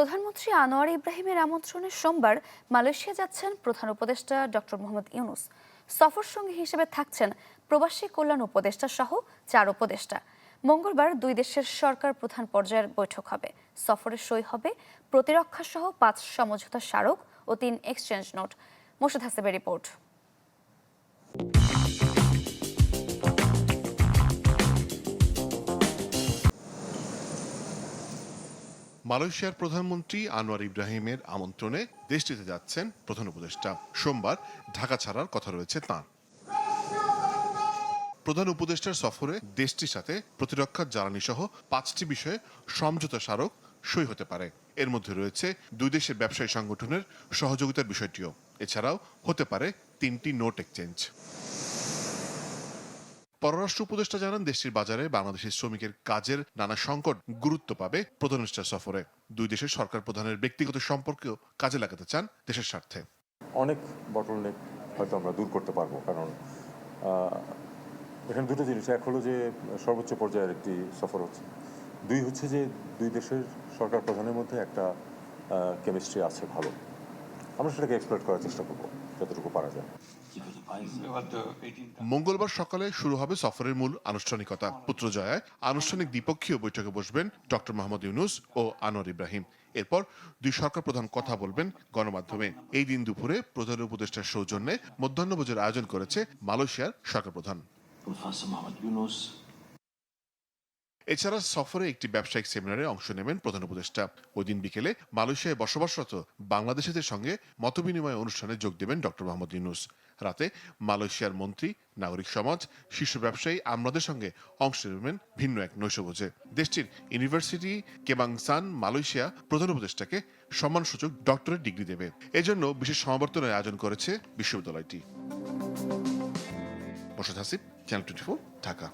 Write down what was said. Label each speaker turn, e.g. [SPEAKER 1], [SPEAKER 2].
[SPEAKER 1] প্রধানমন্ত্রী আনোয়ার ইব্রাহিমের আমন্ত্রণে সোমবার মালয়েশিয়া যাচ্ছেন প্রধান উপদেষ্টা ডক্টর মোহাম্মদ ইউনুস। সফর সঙ্গী হিসেবে থাকছেন প্রবাসী কল্যাণ উপদেষ্টা সহ চার উপদেষ্টা। মঙ্গলবার দুই দেশের সরকার প্রধান পর্যায়ের বৈঠক হবে। সফরে সই হবে প্রতিরক্ষা সহ পাঁচ সমঝোতা স্মারক ও তিন এক্সচেঞ্জ নোট। মোর্শেদ হাসেবের রিপোর্ট।
[SPEAKER 2] মালয়েশিয়ার প্রধানমন্ত্রী আনোয়ার ইব্রাহিমের আমন্ত্রণে দেশটিতে যাচ্ছেন প্রধান উপদেষ্টা। সোমবার ঢাকা ছাড়ার কথা রয়েছে তাঁর। প্রধান উপদেষ্টার সফরে দেশটির সাথে প্রতিরক্ষা জ্বালানি সহ পাঁচটি বিষয়ে সমঝোতা স্মারক সই হতে পারে। এর মধ্যে রয়েছে দুই দেশের ব্যবসায়ী সংগঠনের সহযোগিতার বিষয়টিও। এছাড়াও হতে পারে তিনটি নোট এক্সচেঞ্জ। পররাষ্ট্র উপদেষ্টা জানান, দেশটির বাজারে বাংলাদেশের শ্রমিকের কাজের নানা সংকট গুরুত্ব পাবে প্রধানমন্ত্রীর সফরে। দুই দেশের সরকার প্রধানের ব্যক্তিগত সম্পর্কেও কাজে লাগাতে চান দেশের স্বার্থে।
[SPEAKER 3] অনেক বটলনেক হয়তো আমরা দূর করতে পারব, কারণ এখানে দুটো জিনিস। এক হলো যে, সর্বোচ্চ পর্যায়ের একটি সফর হচ্ছে। দুই হচ্ছে যে, দুই দেশের সরকার প্রধানের মধ্যে একটা কেমিস্ট্রি আছে ভালো। আমরা সেটাকে এক্সপ্লোর করার চেষ্টা করব। যতটুকু পারা যায়?
[SPEAKER 2] মঙ্গলবার সকালে শুরু হবে সফরের মূল আনুষ্ঠানিকতা। পুত্রজয়ায় আনুষ্ঠানিক দ্বিপক্ষীয় বৈঠকে বসবেন ডক্টর মোহাম্মদ ইউনুস ও আনোয়ার ইব্রাহিম। এরপর দুই সরকার প্রধান কথা বলবেন গণমাধ্যমে। এই দিন দুপুরে প্রধান উপদেষ্টার সৌজন্যে মধ্যাহ্নভোজের আয়োজন করেছে মালয়েশিয়ার সরকার প্রধান। এছাড়া সফরে একটি ব্যবসায়িক সেমিনারে অংশ নেবেন প্রধান উপদেষ্টা। ওই দিন বিকেলে মালয়েশিয়ায় বসবাসরত বাংলাদেশিদের সঙ্গে মতবিনিময় অনুষ্ঠানে যোগ দেবেন ডক্টর মোহাম্মদ ইউনুস। রাতে মালয়েশিয়ার মন্ত্রী, নাগরিক সমাজ, শীর্ষ ব্যবসায়ী আমরাদের সঙ্গে অংশ নেবেন ভিন্ন এক নৈশভোজে। দেশটির ইউনিভার্সিটি কেবাংসান মালয়েশিয়া প্রধান উপদেষ্টাকে সম্মানসূচক ডক্টরেট ডিগ্রি দেবে। এজন্য বিশেষ সমাবর্তনের আয়োজন করেছে বিশ্ববিদ্যালয়টি। Channel twenty Dhaka.